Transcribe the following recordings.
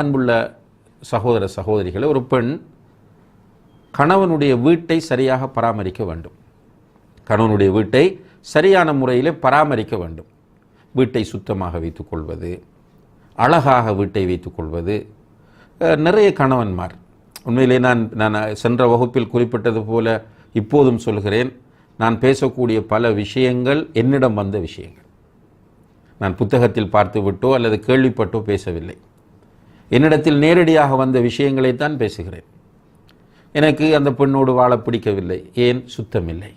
அன்புள்ள சகோதர சகோதரிகளை ஒரு பெண் கணவனுடைய வீட்டை சரியாக பராமரிக்க வேண்டும். கணவனுடைய வீட்டை சரியான முறையில் பராமரிக்க வேண்டும். வீட்டை சுத்தமாக வைத்துக்கொள்வது அழகாக வீட்டை வைத்துக்கொள்வது நிறைய கணவன்மார் உண்மையிலே நான் நான் சென்ற வகுப்பில் குறிப்பிட்டது போல இப்போதும் சொல்கிறேன் நான் பேசக்கூடிய பல விஷயங்கள் என்னிடம் வந்த விஷயங்கள். நான் புத்தகத்தில் பார்த்துவிட்டோ அல்லது கேள்விப்பட்டோ பேசவில்லை. என்னிடத்தில் நேரடியாக வந்த விஷயங்களைத்தான் பேசுகிறேன். எனக்கு அந்த பெண்ணோடு வாழ பிடிக்கவில்லை. ஏன்? சுத்தமில்லை.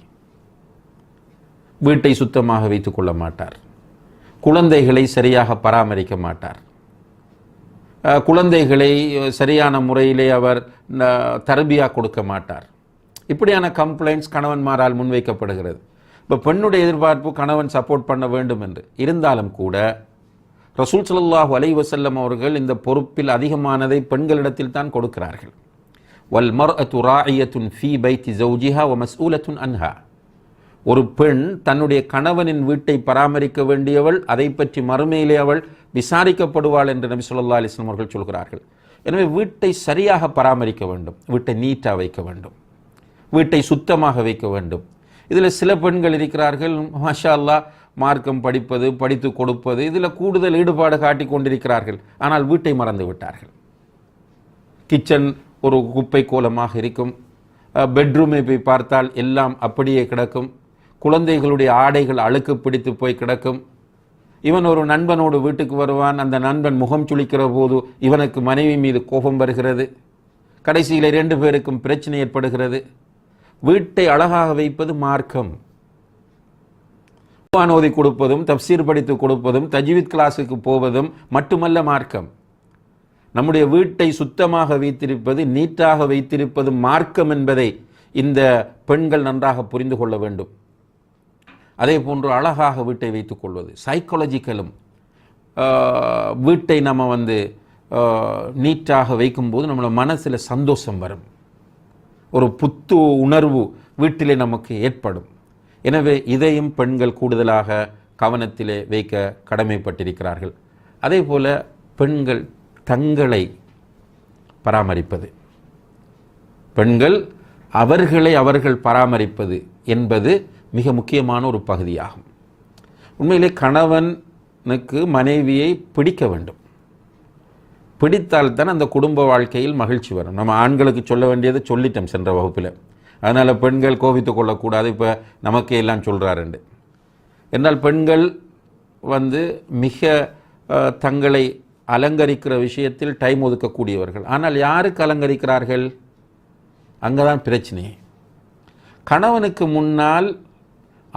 வீட்டை சுத்தமாக வைத்துக் கொள்ள மாட்டார். குழந்தைகளை சரியாக பராமரிக்க மாட்டார். குழந்தைகளை சரியான முறையிலே அவர் தரபியாக கொடுக்க மாட்டார். இப்படியான கம்ப்ளைண்ட்ஸ் கணவன்மாரால் முன்வைக்கப்படுகிறது. இப்போ பெண்ணுடைய எதிர்பார்ப்பு கணவன் சப்போர்ட் பண்ண வேண்டும் என்று. இருந்தாலும் கூட ரசூல் ஸல்லல்லாஹு அலை வசல்லம் அவர்கள் இந்த பொறுப்பில் அதிகமானதை பெண்களிடத்தில் தான் கொடுக்கிறார்கள். வல் மர்அத்து ராயத்துன் ஃபீ பைத்தி ஜவுஜிஹா ஒ மஸ்ஊலத்துன் அன்ஹா. ஒரு பெண் தன்னுடைய கணவனின் வீட்டை பராமரிக்க வேண்டியவள் அதை பற்றி மறுமையிலே அவள் விசாரிக்கப்படுவாள் என்று நபி சொல்லா அலிஸ்லாம் அவர்கள் சொல்கிறார்கள். எனவே வீட்டை சரியாக பராமரிக்க வேண்டும் வீட்டை நீட்டாக வைக்க வேண்டும் வீட்டை சுத்தமாக வைக்க வேண்டும். இதில் சில பெண்கள் இருக்கிறார்கள் மாஷா அல்லாஹ் மார்க்கம் படிப்பது படித்து கொடுப்பது இதில் கூடுதல் ஈடுபாடு காட்டி கொண்டிருக்கிறார்கள். ஆனால் வீட்டை மறந்து விட்டார்கள். கிச்சன் ஒரு குப்பை கோலமாக இருக்கும். பெட்ரூமை போய் பார்த்தால் எல்லாம் அப்படியே கிடக்கும். குழந்தைகளுடைய ஆடைகள் அழுக்கு பிடித்து போய் கிடக்கும். இவன் ஒரு நண்பனோடு வீட்டுக்கு வருவான். அந்த நண்பன் முகம் சுளிக்கிற போது இவனுக்கு மனைவி மீது கோபம் வருகிறது. கடைசியில் ரெண்டு பேருக்கும் பிரச்சனை ஏற்படுகிறது. வீட்டை அழகாக வைப்பது மார்க்கம். ஓதி கொடுப்பதும் தப்சீர் படித்து கொடுப்பதும் தஜ்வீத் கிளாஸுக்கு போவதும் மட்டுமல்ல மார்க்கம். நம்முடைய வீட்டை சுத்தமாக வைத்திருப்பது நீட்டாக வைத்திருப்பது மார்க்கம் என்பதை இந்த பெண்கள் நன்றாக புரிந்து கொள்ள வேண்டும். அதே போன்று அழகாக வீட்டை வைத்துக் கொள்வது சைக்காலஜிக்கலும் வீட்டை நம்ம வந்து நீட்டாக வைக்கும்போது நம்மளோட மனசில் சந்தோஷம் வரும். ஒரு புத்து உணர்வு வீட்டிலே நமக்கு ஏற்படும். எனவே இதையும் பெண்கள் கூடுதலாக கவனத்திலே வைக்க கடமைப்பட்டிருக்கிறார்கள். அதே போல பெண்கள் தங்களை பராமரிப்பது. பெண்கள் அவர்களை அவர்கள் பராமரிப்பது என்பது மிக முக்கியமான ஒரு பகுதியாகும். உண்மையிலே கணவனுக்கு மனைவியை பிடிக்க வேண்டும். பிடித்தால்தான் அந்த குடும்ப வாழ்க்கையில் மகிழ்ச்சி வரும். நம்ம ஆண்களுக்கு சொல்ல வேண்டியதை சொல்லிட்டோம் சென்ற வகுப்பில். அதனால் பெண்கள் கோபித்து கொள்ளக்கூடாது. இப்போ நமக்கே எல்லாம் சொல்கிறாருண்டு என்றால் பெண்கள் வந்து மிக தங்களை அலங்கரிக்கிற விஷயத்தில் டைம் ஒதுக்கக்கூடியவர்கள். ஆனால் யாருக்கு அலங்கரிக்கிறார்கள்? அங்கே தான் பிரச்சனை. கணவனுக்கு முன்னால்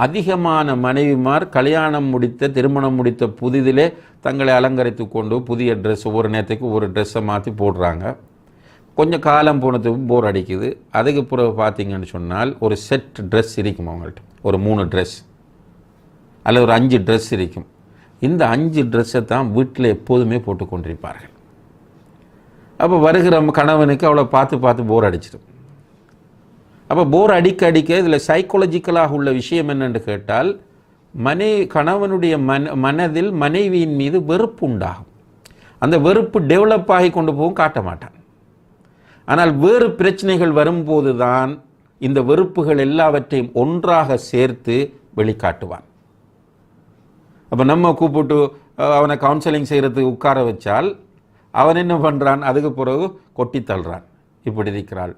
அதிகமான மனைவிமார் கல்யாணம் முடித்த திருமணம் முடித்த புதிதிலே தங்களை அலங்கரித்து கொண்டு புதிய ட்ரெஸ் ஒவ்வொரு நேரத்துக்கு ஒரு ட்ரெஸ்ஸை மாற்றி போடுறாங்க. கொஞ்சம் காலம் போனதுக்கு போர் அடிக்குது. அதுக்கு பிறகு பார்த்தீங்கன்னு சொன்னால் ஒரு செட் ட்ரெஸ் இருக்கும் அவங்கள்ட்ட. ஒரு மூணு ட்ரெஸ் அல்லது ஒரு அஞ்சு ட்ரெஸ் இருக்கும். இந்த அஞ்சு ட்ரெஸ்ஸை தான் வீட்டில் எப்போதுமே போட்டு கொண்டிருப்பார்கள். அப்போ வருகிற கணவனுக்கு அவளை பார்த்து பார்த்து போர் அடிச்சிடும். அப்போ போர் அடிக்க அடிக்க இதில் சைக்காலஜிக்கலாக உள்ள விஷயம் என்னென்று கேட்டால் மனை கணவனுடைய மன மனதில் மனைவியின் மீது வெறுப்பு உண்டாகும். அந்த வெறுப்பு டெவலப் ஆகி கொண்டு போகும் காட்ட மாட்டான். ஆனால் வேறு பிரச்சனைகள் வரும்போது தான் இந்த வெறுப்புகள் எல்லாவற்றையும் ஒன்றாக சேர்த்து வெளிக்காட்டுவான். அப்போ நம்ம கூப்பிட்டு அவனை கவுன்சிலிங் செய்கிறதுக்கு உட்கார வச்சால் அவன் என்ன பண்ணுறான் அதுக்கு பிறகு கொட்டி தள்ளுறான். இப்படி இருக்கிறாள்.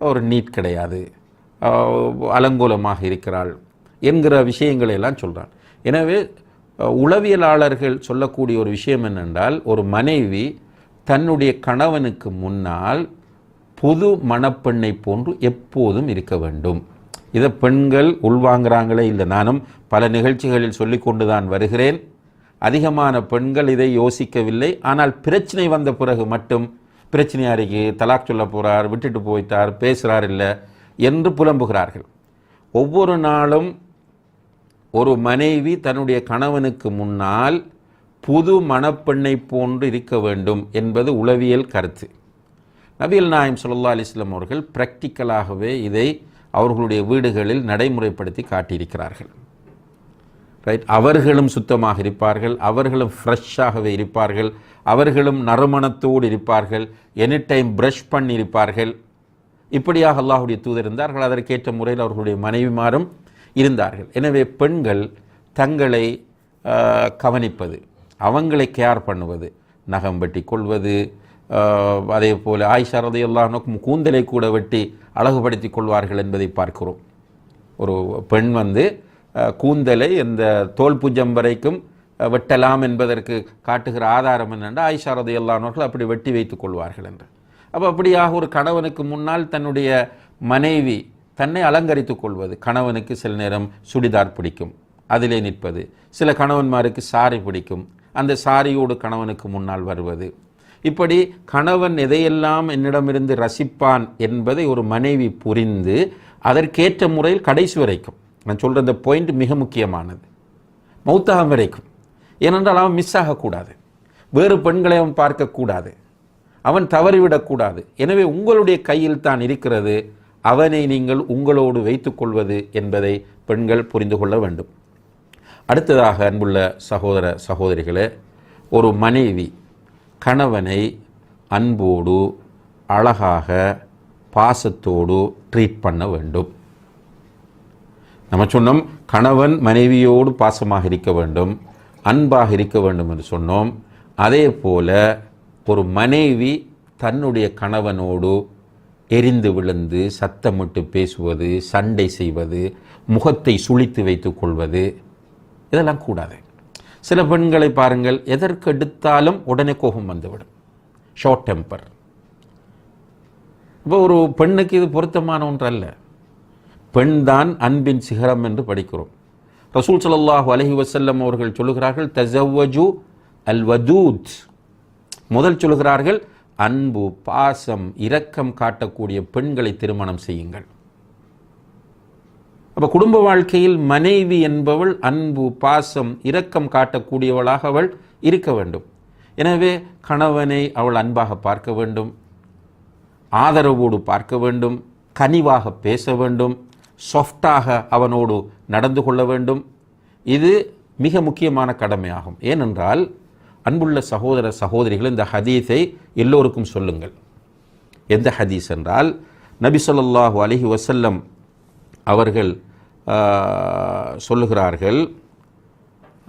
ஒரு நீட் கிடையாது. அலங்கோலமாக இருக்கிறாள் என்கிற விஷயங்களை எல்லாம் சொல்கிறான் எனவே உளவியலாளர்கள் சொல்லக்கூடிய ஒரு விஷயம் என்னென்றால் ஒரு மனைவி தன்னுடைய கணவனுக்கு முன்னால் புது மணப்பெண்ணை போன்று எப்போதும் இருக்க வேண்டும். இதை பெண்கள் உள்வாங்குறாங்களே இல்லை நானும் பல நிகழ்ச்சிகளில் சொல்லி கொண்டு தான் வருகிறேன். அதிகமான பெண்கள் இதை யோசிக்கவில்லை. ஆனால் பிரச்சனை வந்த பிறகு மட்டும் பிரச்சனை அருகே தலாக் சொல்ல போகிறார் விட்டுட்டு போயிட்டார் பேசுகிறார் இல்லை என்று புலம்புகிறார்கள். ஒவ்வொரு நாளும் ஒரு மனைவி தன்னுடைய கணவனுக்கு முன்னால் புது மணப்பெண்ணை போன்று இருக்க வேண்டும் என்பது உளவியல் கருத்து. நபிகள் நாயம் ஸல்லல்லாஹு அலிஸ்லாம் அவர்கள் ப்ராக்டிக்கலாகவே இதை அவர்களுடைய வீடுகளில் நடைமுறைப்படுத்தி காட்டியிருக்கிறார்கள். ரைட் அவர்களும் சுத்தமாக இருப்பார்கள் அவர்களும் ஃப்ரெஷ்ஷாகவே இருப்பார்கள் அவர்களும் நறுமணத்தோடு இருப்பார்கள் எனி டைம் ப்ரஷ் பண்ணி இருப்பார்கள். இப்படியாக அல்லாஹுடைய தூதர் இருந்தார்கள் அதற்கேற்ற முறையில் அவர்களுடைய மனைவிமாரும் இருந்தார்கள். எனவே பெண்கள் தங்களை கவனிப்பது அவங்களை கேர் பண்ணுவது நகம் வெட்டி கொள்வது அதே போல் ஆயிஷா ரதையெல்லாம் கூந்தலை கூட வெட்டி அழகுபடுத்தி கொள்வார்கள் என்பதை பார்க்கிறோம். ஒரு பெண் வந்து கூந்தலை இந்த தோல் புஜம் வரைக்கும் வெட்டலாம் என்பதற்கு காட்டுகிற ஆதாரம் என்னென்றால் ஆயிஷா ரதையல்லானவர்கள் அப்படி வெட்டி வைத்துக் கொள்வார்கள் என்று. அப்போ அப்படியாக ஒரு கணவனுக்கு முன்னால் தன்னுடைய மனைவி தன்னை அலங்கரித்துக் கொள்வது கணவனுக்கு சில நேரம் சுடிதார் பிடிக்கும் அதிலே நிற்பது சில கணவன்மாருக்கு சாரி பிடிக்கும் அந்த சாரியோடு கணவனுக்கு முன்னால் வருவது இப்படி கணவன் எதையெல்லாம் என்னிடமிருந்து ரசிப்பான் என்பதை ஒரு மனைவி புரிந்து அதற்கேற்ற முறையில் கடைசி வரைக்கும் நான் சொல்கிற இந்த பாயிண்ட் மிக முக்கியமானது மௌத்தாகம் வரைக்கும். ஏனென்றால் அவன் மிஸ் ஆகக்கூடாது. வேறு பெண்களை அவன் பார்க்கக்கூடாது. அவன் தவறிவிடக்கூடாது. எனவே உங்களுடைய கையில் தான் இருக்கிறது. அவனை நீங்கள் உங்களோடு வைத்துக்கொள்வது என்பதை பெண்கள் புரிந்து கொள்ள வேண்டும். அடுத்ததாக அன்புள்ள சகோதர சகோதரிகளே ஒரு மனைவி கணவனை அன்போடு அழகாக பாசத்தோடு ட்ரீட் பண்ண வேண்டும். நம்ம சொன்னோம் கணவன் மனைவியோடு பாசமாக இருக்க வேண்டும் அன்பாக இருக்க வேண்டும் என்று சொன்னோம். அதே போல ஒரு மனைவி தன்னுடைய கணவனோடு எரிந்து விழுந்து சத்தமிட்டு பேசுவது சண்டை செய்வது முகத்தை சுழித்து வைத்துக் கொள்வது இதெல்லாம் கூடாது. சில பெண்களை பாருங்கள் எதற்கு எடுத்தாலும் உடனே கோபம் வந்துவிடும். ஷார்ட் டெம்பர் இப்போ ஒரு பெண்ணுக்கு இது பொருத்தமான ஒன்றல்ல. பெண் தான் அன்பின் சிகரம் என்று படிக்கிறோம். ரசூல் ஸல்லல்லாஹு அலஹி வசல்லம் அவர்கள் சொல்லுகிறார்கள் தஜவஜு அல் வதூத் முதல் சொல்லுகிறார்கள் அன்பு பாசம் இரக்கம் காட்டக்கூடிய பெண்களை திருமணம் செய்யுங்கள். அப்போ குடும்ப வாழ்க்கையில் மனைவி என்பவள் அன்பு பாசம் இரக்கம் காட்டக்கூடியவளாக அவள் இருக்க வேண்டும். எனவே கணவனை அவள் அன்பாக பார்க்க வேண்டும். ஆதரவோடு பார்க்க வேண்டும். கனிவாக பேச வேண்டும். சாஃப்டாக அவனோடு நடந்து கொள்ள வேண்டும். இது மிக முக்கியமான கடமையாகும். ஏனென்றால் அன்புள்ள சகோதர சகோதரிகள் இந்த ஹதீஸை எல்லோருக்கும் சொல்லுங்கள். எந்த ஹதீஸ் என்றால் நபி சொல்லாஹு அலஹி வசல்லம் அவர்கள் சொல்லுகிறார்கள்.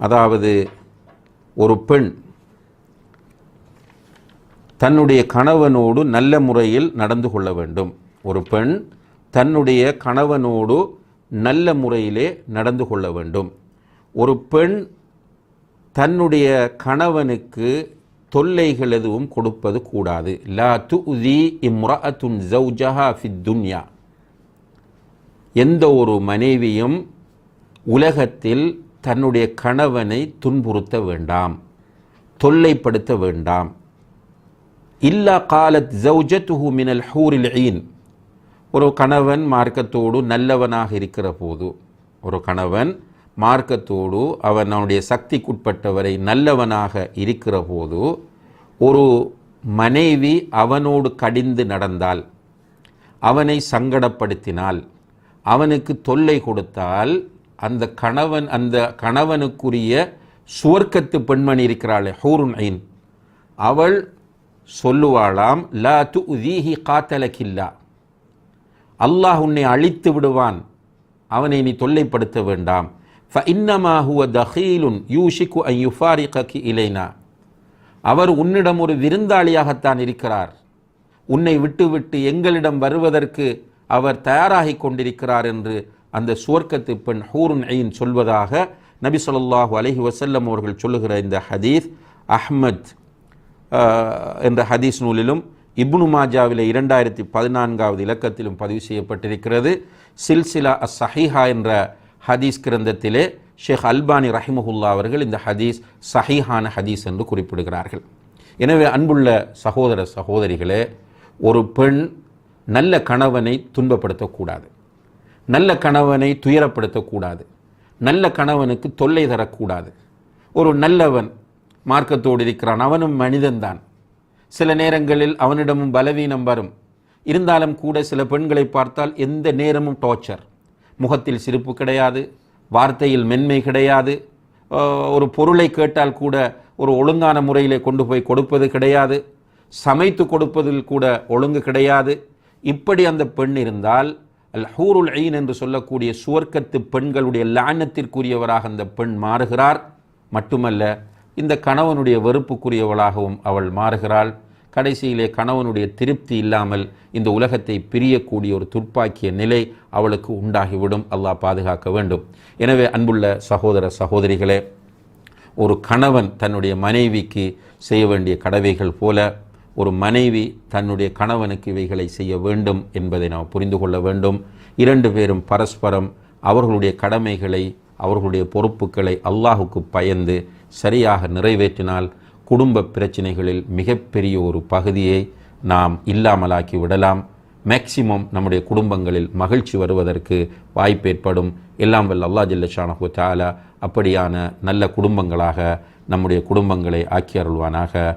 அதாவது ஒரு பெண் தன்னுடைய கணவனோடு நல்ல முறையில் நடந்து கொள்ள வேண்டும். ஒரு பெண் தன்னுடைய கணவனோடு நல்ல முறையிலே நடந்து கொள்ள வேண்டும். ஒரு பெண் தன்னுடைய கணவனுக்கு தொல்லைகள் எதுவும் கொடுப்பது கூடாது. லா து உதி இம்ரா துன் ஜவுஜஹா ஃபித் துன்யா எந்த ஒரு மனைவியும் உலகத்தில் தன்னுடைய கணவனை துன்புறுத்த வேண்டாம் தொல்லைப்படுத்த வேண்டாம். இல்லா காலத் ஜௌஜத்துஹு மினல் ஹூரில் ஈன். ஒரு கணவன் மார்க்கத்தோடு நல்லவனாக இருக்கிற போது ஒரு கணவன் மார்க்கத்தோடு அவன் அவனுடைய சக்திக்குட்பட்டவரை நல்லவனாக இருக்கிற போது ஒரு மனைவி அவனோடு கடிந்து நடந்தால் அவனை சங்கடப்படுத்தினால் அவனுக்கு தொல்லை கொடுத்தால் அந்த கணவன் அந்த கணவனுக்குரிய சுவர்க்கத்து பெண்மணி இருக்கிறாளே ஹூருன் ஐன். அவள் சொல்லுவாளாம் லா து உதீஹி காத்தலக்கில்லா அல்லாஹ் உன்னை அழித்து விடுவான். அவனை நீ தொல்லைப்படுத்த வேண்டாம். ஃப இன்னமா ஹுவ தஹீலுன் யூஷிக்கு ஐ யுஃபாரிகி இலைனா. அவர் உன்னிடம் ஒரு விருந்தாளியாகத்தான் இருக்கிறார். உன்னை விட்டுவிட்டு எங்களிடம் வருவதற்கு அவர் தயாராகி கொண்டிருக்கிறார் என்று அந்த சுவர்க்கத்து பெண் ஹூருன் ஐன் சொல்வதாக நபி சொல்லாஹு அலஹி வசல்லம் அவர்கள் சொல்லுகிற இந்த ஹதீஸ் அஹ்மத் என்ற ஹதீஸ் நூலிலும் இப்னு மாஜாவிலே இரண்டாயிரத்தி பதினான்காவது இலக்கத்திலும் பதிவு செய்யப்பட்டிருக்கிறது. சில்சிலா அஸ் சஹீஹா என்ற ஹதீஸ் கிரந்தத்திலே ஷேக் அல்பானி ரஹிமஹுல்லா அவர்கள் இந்த ஹதீஸ் சஹீஹான ஹதீஸ் என்று குறிப்பிடுகிறார்கள். எனவே அன்புள்ள சகோதர சகோதரிகளே ஒரு பெண் நல்ல கணவனை துன்பப்படுத்தக்கூடாது. நல்ல கணவனை துயரப்படுத்தக்கூடாது. நல்ல கணவனுக்கு தொல்லை தரக்கூடாது. ஒரு நல்லவன் மார்க்கத்தோடு இருக்கிறான். அவனும் மனிதன்தான். சில நேரங்களில் அவனிடமும் பலவீனம் வரும். இருந்தாலும் கூட சில பெண்களை பார்த்தால் எந்த நேரமும் டார்ச்சர் முகத்தில் சிரிப்பு கிடையாது. வார்த்தையில் மென்மை கிடையாது. ஒரு பொருளை கேட்டால் கூட ஒரு ஒழுங்கான முறையிலே கொண்டு போய் கொடுப்பது கிடையாது. சமைத்து கொடுப்பதில் கூட ஒழுங்கு கிடையாது. இப்படி அந்த பெண் இருந்தால் அல் ஹூருல் ஐன் என்று சொல்லக்கூடிய சுவர்க்கத்து பெண்களுடைய லானத்திற்குரியவராக அந்த பெண் மாறுகிறார். மட்டுமல்ல இந்த கணவனுடைய வெறுப்புக்குரியவளாகவும் அவள் மாறுகிறாள். கடைசியிலே கணவனுடைய திருப்தி இல்லாமல் இந்த உலகத்தை பிரியக்கூடிய ஒரு துர்ப்பாக்கிய நிலை அவளுக்கு உண்டாகிவிடும். அல்லாஹ் பாதுகாக்க வேண்டும். எனவே அன்புள்ள சகோதர சகோதரிகளே ஒரு கணவன் தன்னுடைய மனைவிக்கு செய்ய வேண்டிய கடவைகள் போல ஒரு மனைவி தன்னுடைய கணவனுக்கு இவைகளை செய்ய வேண்டும் என்பதை நாம் புரிந்து கொள்ள வேண்டும். இரண்டு பேரும் பரஸ்பரம் அவர்களுடைய கடமைகளை அவர்களுடைய பொறுப்புகளை அல்லாஹுக்கு பயந்து சரியாக நிறைவேற்றினால் குடும்ப பிரச்சனைகளில் மிகப்பெரிய ஒரு பகுதியை நாம் இல்லாமலாக்கி விடலாம். மேக்சிமம் நம்முடைய குடும்பங்களில் மகிழ்ச்சி வருவதற்கு வாய்ப்பு ஏற்படும். எல்லாம் வல்ல அல்லா ஜல்லஷானஹு தாலா அப்படியான நல்ல குடும்பங்களாக நம்முடைய குடும்பங்களை ஆக்கி அருள்வானாக.